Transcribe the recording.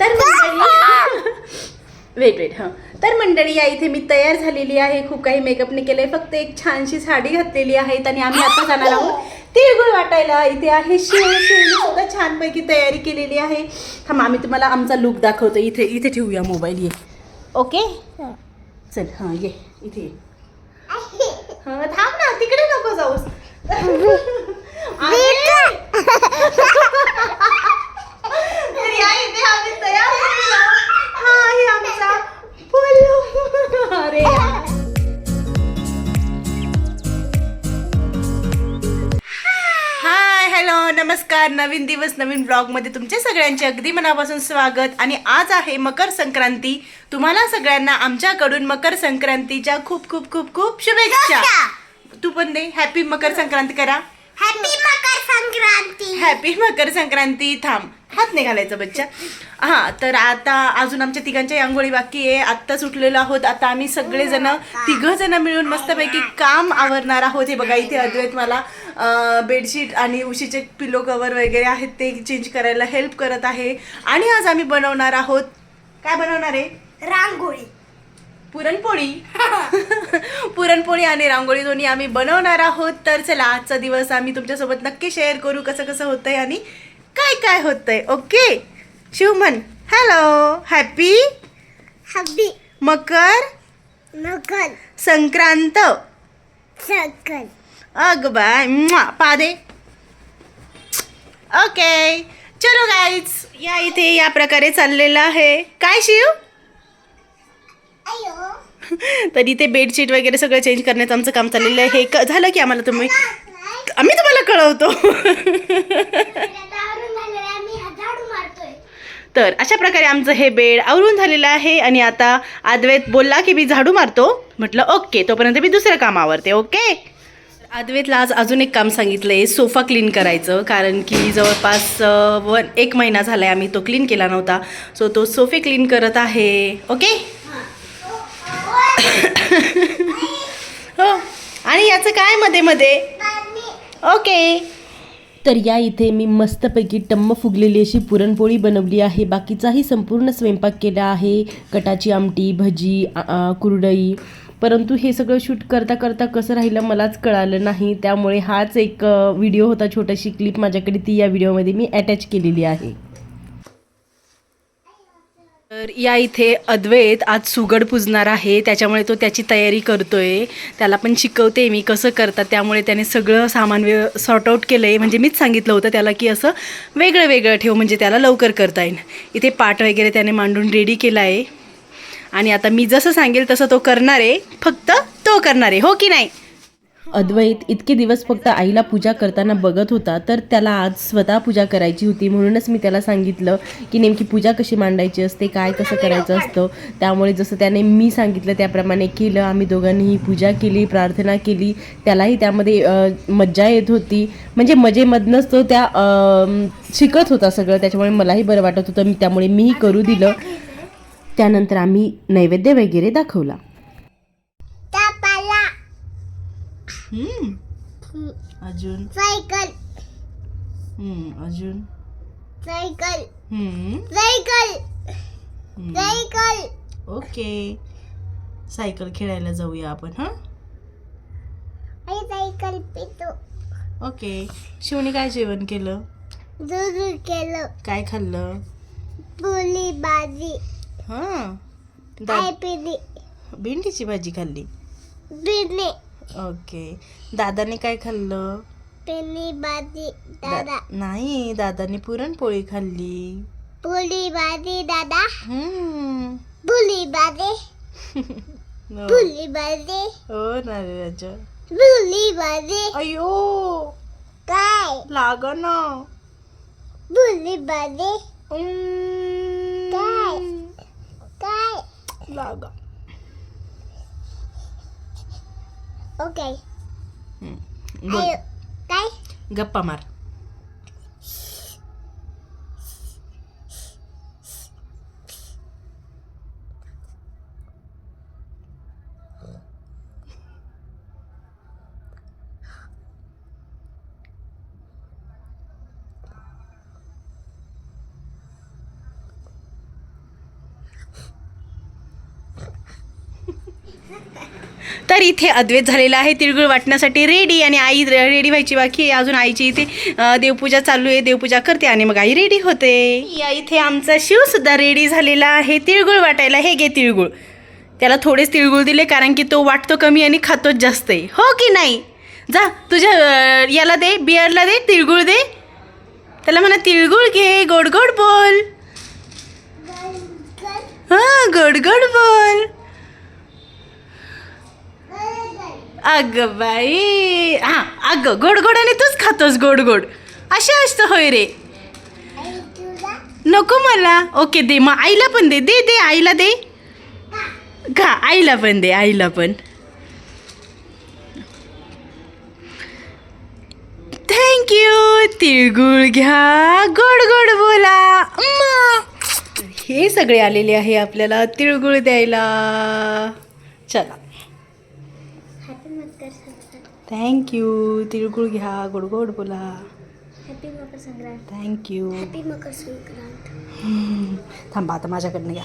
तर मंडळी weight weight हां. तर मंडळी या इथे मी तयार झालेली आहे. खूप काही मेकअपने केलंय. फक्त एक छानशी साडी घातलेली आहे आणि आम्ही आता जाणार आहोत तिळगुळ वाटायला. इथे आहे शिव. सुद्धा छानपैकी तयारी केलेली आहे. थांब आम्ही तुम्हाला आमचा लुक दाखवतो. इथे इथे ठेवूया मोबाईल ये. ओके? चल हां ये. इथे ये. हां थांब ना. तिकडे नको जाऊस. नमस्कार नवीन दिवस नवीन ब्लॉगमध्ये तुमचे सगळ्यांचे अगदी मनापासून स्वागत. आणि आज आहे मकर संक्रांती. तुम्हाला सगळ्यांना आमच्याकडून मकर संक्रांतीच्या खूप खूप खूप खूप शुभेच्छा. तू पण दे. हॅपी मकर संक्रांती करा. हॅपी मकर संक्रांती. हॅपी मकर संक्रांती. थांब. हात नाही घालायचं बच्चा. हा तर आता अजून आमच्या तिघांच्या आंघोळी बाकी आहे. आत्ता सुटलेलो आहोत. आता आम्ही सगळेजण तिघ जण मिळून मस्तपैकी काम आवरणार आहोत. हे बघा इथे अद्वैत मला बेडशीट आणि उशीचे पिलो कवर वगैरे आहेत. ते चेंज करायला हेल्प करत आहे. आणि आज आम्ही बनवणार आहोत काय बनवणार आहे? रांगोळी. पुरणपोळी. पुरणपोळी आणि रांगोळी दोन्ही आम्ही बनवणार आहोत. तर चला आजचा दिवस आम्ही तुमच्यासोबत नक्की शेअर करू कसं कसं होतंय आणि काय काय होतंय? Okay शिवमन hello happy happy Makar? Makar. Sankrant? Sankrant. अग बाय पादे. ओके चलो गाईज या इथे या प्रकारे चाललेलं आहे. काय शिव? तर इथे बेडशीट वगैरे सगळं चेंज करण्याचं आमचं काम चाललेलं आहे. हे झालं की आम्हाला तुम्ही आम्ही तुम्हाला कळवतो. तर अशा प्रकारे आमचं हे बेड आवरून झालेलं आहे आणि आता आदवेत बोलला की मी झाडू मारतो. म्हटलं ओके. तोपर्यंत मी दुसरं काम आवरते ओके? आदवेतला आज अजून एक काम सांगितलं आहे सोफा क्लीन करायचं. कारण की जवळपास वन एक महिना झाला आहे आम्ही तो क्लीन केला नव्हता. सो तो सोफे क्लीन करत आहे. ओके? हो. आणि याचं काय मध्ये मध्ये? ओके. तर या इथे मी मस्तपैकी टम्म फुगलेली अशी पुरणपोळी बनवली आहे. बाकीचाही संपूर्ण स्वयंपाक केला आहे. कटाची आमटी भजी कुरडई. परंतु हे सगळं शूट करता करता कसं राहिलं मलाच कळालं नाही. त्यामुळे हाच एक व्हिडिओ होता छोटीशी क्लिप माझ्याकडे ती या व्हिडिओमध्ये मी अटॅच केलेली आहे. तर या इथे अद्वैत आज सुगड पुजणार आहे. त्याच्यामुळे तो त्याची तयारी करतोय. त्याला पण शिकवते मी कसं करतात. त्यामुळे त्याने सगळं सामान व्य सॉर्ट आऊट केलं आहे म्हणजे मीच सांगितलं होतं त्याला की असं वेगळं वेगळं ठेव. म्हणजे त्याला लवकर करता येईल. इथे पाट वगैरे त्याने मांडून रेडी केला आहे आणि आता मी जसं सांगेल तसं तो करणार आहे. फक्त तो करणार आहे. हो की नाही? अद्वैत इतके दिवस फक्त आईला पूजा करताना बघत होता तर त्याला आज स्वतः पूजा करायची होती. म्हणूनच मी त्याला सांगितलं की नेमकी पूजा कशी मांडायची असते काय कसं करायचं असतं. त्यामुळे जसं त्याने मी सांगितलं त्याप्रमाणे केलं. आम्ही दोघांनीही पूजा केली प्रार्थना केली. त्यालाही त्यामध्ये मज्जा येत होती. म्हणजे मजेमधनंच तो त्या शिकत होता सगळं. त्याच्यामुळे मलाही बरं वाटत होतं. त्यामुळे मीही करू दिलं. त्यानंतर आम्ही नैवेद्य वगैरे दाखवला. अजून? सायकल. अजून? Cycle. Cycle. Cycle. Okay. Cycle खेळायला जाऊया आपण हां? आई सायकल पितो. ओके. शिवने काय जेवण केलं? दूध केलं. काय खाल्लं? पुली भाजी. हां. दा भेंडीची भाजी खाल्ली. पिणी ओके. दादाने काय खाल्लं? पिनी भाजी दा- दादा. नाही दादाने पुरणपोळी खाल्ली. पुली भाजी दादा. हम्म. पुली भाजी. हो. पुली भाजी. हो ना रे राजा. पुली भाजी. अयो काय? लाग ना. पुली भाजी. काय? काय? लागा. ओके बोल काय गप्पा मार तर इथे अद्वैत झालेला आहे. तिळगुळ वाटण्यासाठी रेडी आणि आई रेडी व्हायची बाकी आहे. अजून आईची इथे देवपूजा चालू आहे. देवपूजा करते आणि मग आई रेडी होते. या इथे आमचा शिवसुद्धा रेडी झालेला आहे. तिळगुळ वाटायला हे घे तिळगुळ. त्याला थोडेच तिळगुळ दिले कारण की तो वाटतो कमी आणि खातोच जास्त आहे. हो की नाही? जा तुझ्या याला दे बिअरला दे तिळगुळ दे. त्याला म्हणा तिळगुळ घे गोड गोड बोल. हां गोड गोड बोल. अगं बाई. हां अगं गोड गोड आणि तूच खातोस गोड गोड असे असतं होय रे. नको मला. ओके दे. मग आईला पण दे. दे दे आईला दे. खा आईला पण दे आईला पण. थँक्यू तिळगुळ घ्या. गोड गोड बोला. अम्मा. हे सगळे आलेले आहे आपल्याला. तिळगुळ द्यायला. चला. थँक्यू तिळगुळ घ्या गोड गोड बोला. Happy Makar Sankrant. Thank you happy Makar Sankrant. थांबा आता माझ्याकडनं घ्या.